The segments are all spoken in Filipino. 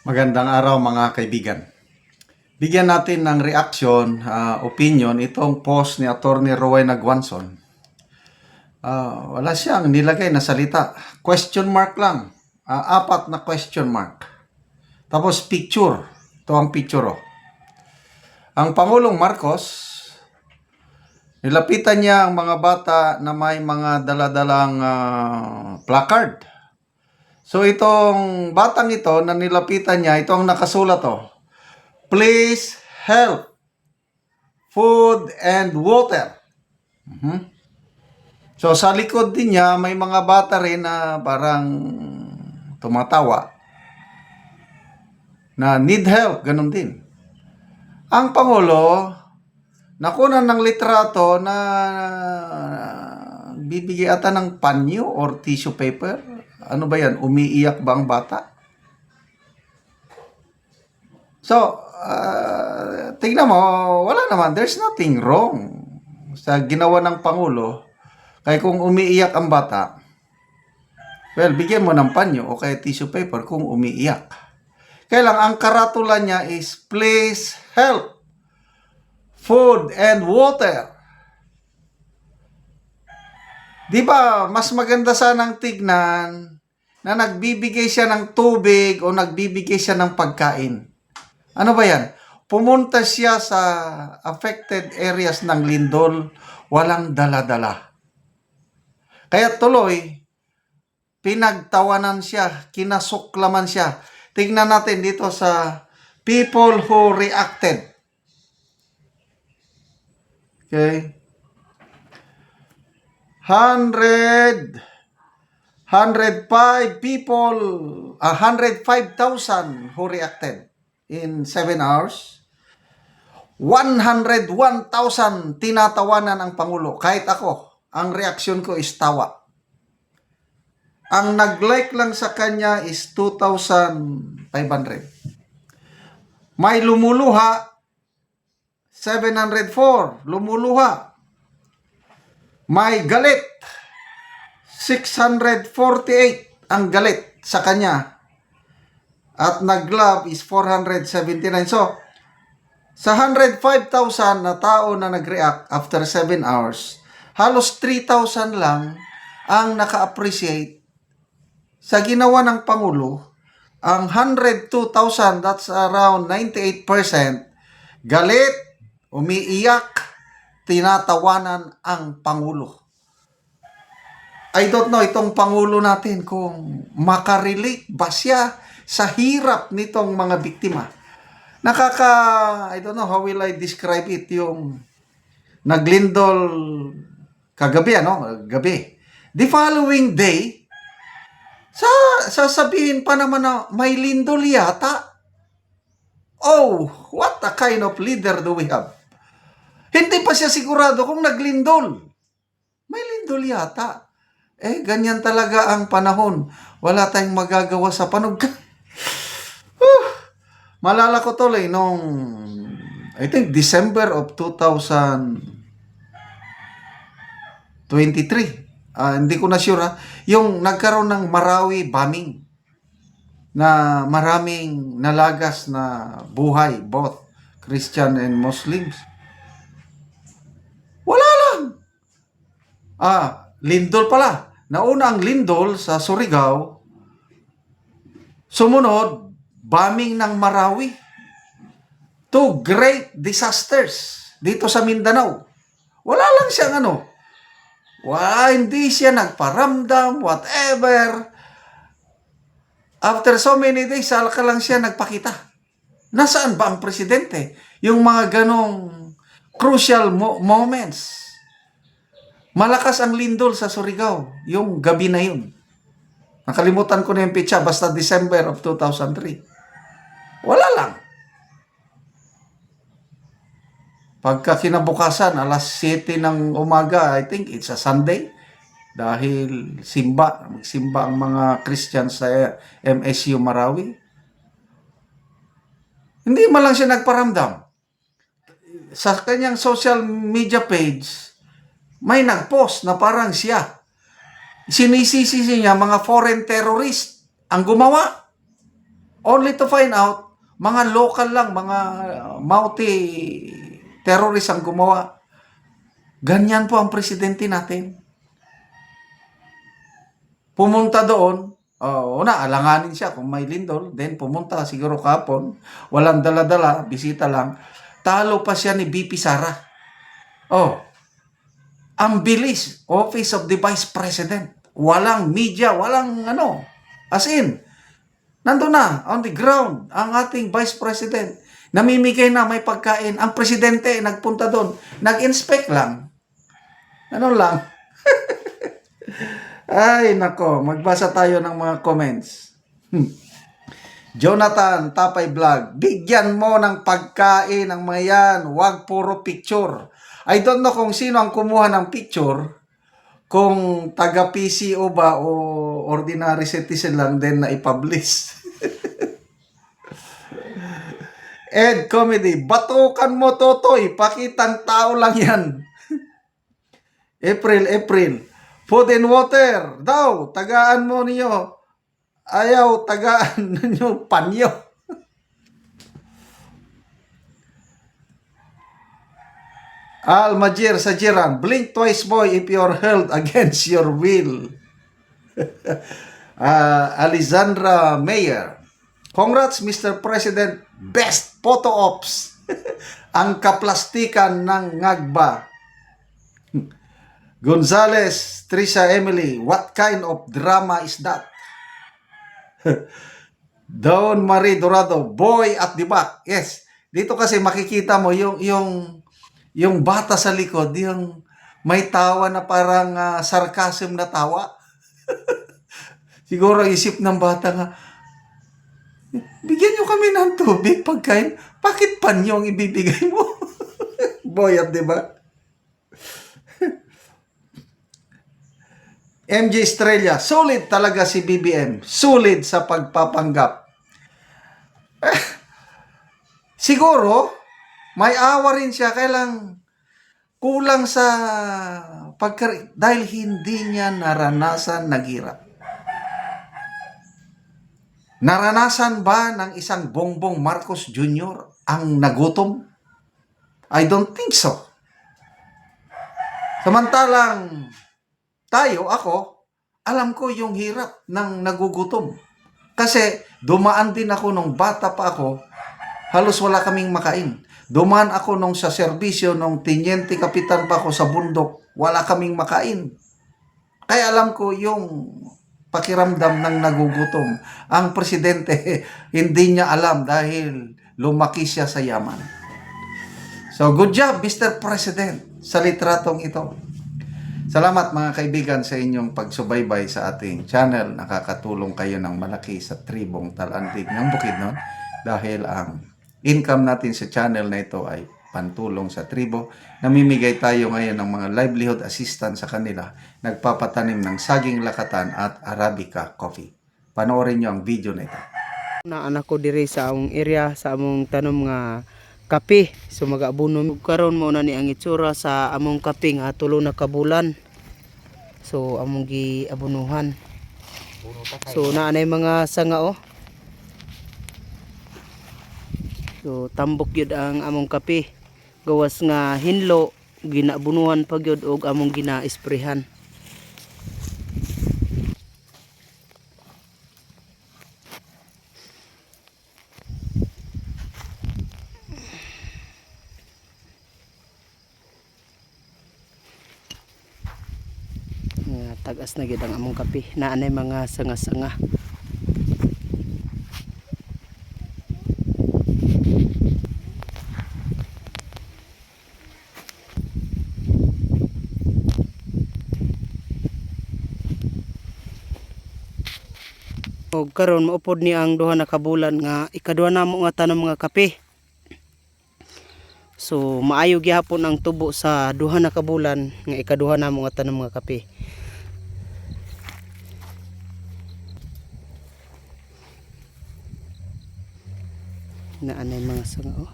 Magandang araw mga kaibigan. Bigyan natin ng reaction, ah, opinion itong post ni Attorney Rowena Guanson. Ah, wala siyang nilagay na salita. Question mark lang. Ah, apat na question mark. Tapos picture. Ito ang picture. Oh. Ang Pangulong Marcos, nilapitan niya ang mga bata na may mga daladalang ah, placard. So itong batang ito na nilapitan niya, ito ang nakasulat oh. Please help. Food and water. Mhm. So sa likod din niya, may mga bata rin na parang tumatawa na need help, ganun din. Ang Pangulo, nakunan ng litrato na bibigay ata ng panyo or tissue paper. Ano ba yan? Umiiyak ba ang bata? So, uh, tingnan mo, wala naman. There's nothing wrong sa ginawa ng Pangulo. Kaya kung umiiyak ang bata, well, bigyan mo ng panyo o kaya tissue paper kung umiiyak. Kaya lang, ang karatula niya is, please help. Food and water. Di ba, mas maganda sanang tignan na nagbibigay siya ng tubig o nagbibigay siya ng pagkain. Ano ba yan? Pumunta siya sa affected areas ng lindol, walang dala-dala. Kaya tuloy, pinagtawanan siya, kinasuklaman siya. Tingnan natin dito sa people who reacted. Okay? 100 105 people, uh, 105,000 who reacted in 7 hours. 101,000 tinatawanan ang Pangulo. Kahit ako, ang reaksyon ko is tawa. Ang nag-like lang sa kanya is 2,500. May lumuluha, 704. Lumuluha. May galit, 648 ang galit sa kanya. At nag-love is 479. So, sa 105,000 na tao na nag-react after 7 hours, halos 3,000 lang ang naka-appreciate sa ginawa ng Pangulo. Ang 102,000, that's around 98%, galit, umiiyak, tinatawanan ang Pangulo. I don't know itong Pangulo natin kung makarelate ba siya sa hirap nitong mga biktima. Nakaka, I don't know how will I describe it, yung naglindol kagabi, ano? Gabi. The following day, sa sasabihin pa naman na may lindol yata. Oh, what a kind of leader do we have? Hindi pa siya sigurado kung naglindol. May lindol yata. Eh, ganyan talaga ang panahon. Wala tayong magagawa sa panog. Huh. Malala ko tuloy nung, I think, December of 2023. Ah, hindi ko na sure ha. Yung nagkaroon ng Marawi bombing na maraming nalagas na buhay, both Christian and Muslims. Wala lang. Ah, lindol pala. Nauna ang lindol sa Surigao. Sumunod, bombing ng Marawi. Two great disasters dito sa Mindanao. Wala lang siyang ano. Wala, hindi siya nagparamdam, whatever. After so many days, saka lang siya nagpakita. Nasaan ba ang presidente? Yung mga ganong crucial mo- moments. Malakas ang lindol sa Surigao, yung gabi na yun. Nakalimutan ko na yung pitsa, basta December of 2003. Wala lang. Pagka kinabukasan, alas 7 ng umaga, I think it's a Sunday, dahil simba, magsimba ang mga Christians sa MSU Marawi. Hindi man lang siya nagparamdam. Sa kanyang social media page, may nagpost na parang siya. Sinisisi niya mga foreign terrorist ang gumawa. Only to find out, mga local lang, mga multi terrorist ang gumawa. Ganyan po ang presidente natin. Pumunta doon, uh, una, alanganin siya kung may lindol. Then pumunta siguro kapon, walang dala-dala, bisita lang. Talo pa siya ni BP Sara. Oh, ang bilis, Office of the Vice President. Walang media, walang ano. As in, nandun na, on the ground, ang ating Vice President. Namimigay na may pagkain. Ang presidente, nagpunta doon. Nag-inspect lang. Ano lang. Ay, nako. Magbasa tayo ng mga comments. Hmm. Jonathan, Tapay Vlog, bigyan mo ng pagkain ang mga yan. Huwag puro picture. I don't know kung sino ang kumuha ng picture. Kung taga PCO ba o ordinary citizen lang din na i-publish. Ed Comedy, batukan mo Totoy, pakitang tao lang yan. April, April, food and water, daw, tagaan mo niyo. Ayaw, tagaan ninyo panyo. Al Majir Sajiran, blink twice boy if you're held against your will. Ah, Alexandra Mayer, congrats Mr. President, best photo ops. Ang kaplastikan ng ngagba. Gonzales, Trisha Emily, what kind of drama is that? Don Marie Dorado, boy at the back. Yes. Dito kasi makikita mo yung yung yung bata sa likod, yung may tawa na parang ah, sarcasm na tawa. Siguro isip ng bata nga, bigyan nyo kami ng tubig, pagkain. Bakit panyo ang ibibigay mo? boy at di ba? MJ Estrella, solid talaga si BBM. Solid sa pagpapanggap. Eh, siguro, may awa rin siya, kailang kulang sa pagka dahil hindi niya naranasan naghirap. Naranasan ba ng isang Bongbong Marcos Jr. ang nagutom? I don't think so. Samantalang tayo, ako, alam ko yung hirap ng nagugutom. Kasi dumaan din ako nung bata pa ako, halos wala kaming makain. Dumaan ako nung sa serbisyo nung tinyente kapitan pa ako sa bundok, wala kaming makain. Kaya alam ko yung pakiramdam ng nagugutom. Ang presidente, hindi niya alam dahil lumaki siya sa yaman. So, good job, Mr. President, sa litratong ito. Salamat mga kaibigan sa inyong pagsubaybay sa ating channel. Nakakatulong kayo ng malaki sa tribong talandig ng Bukidnon dahil ang income natin sa channel na ito ay pantulong sa tribo. Namimigay tayo ngayon ng mga livelihood assistance sa kanila. Nagpapatanim ng saging lakatan at Arabica coffee. Panoorin nyo ang video na ito. na anak ko diri sa among area sa among tanom nga kape. So mag-abuno karon mo na ni ang itsura sa among kape nga tulo na kabulan. So among giabunuhan so naanay mga sanga oh. So tambok yun ang among kape. Gawas nga hinlo ginabunuhan pag yun og among gina-sprayhan nga tagas na gid ang among kape. Naanay mga sanga-sanga. Og karon maupod ni ang duha na kabulan nga ikaduha namo nga tanom nga kape. So maayo gyapon ang tubo sa duha na kabulan nga ikaduha namo nga tanom nga kape. Na anay mga sanga oh.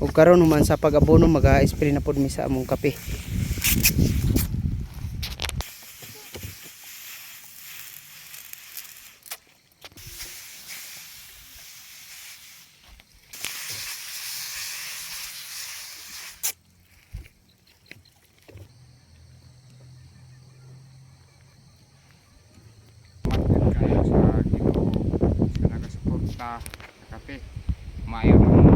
Ug karon human sa pag-abono maga-spray na pod mi sa among kape. kita KKP mayor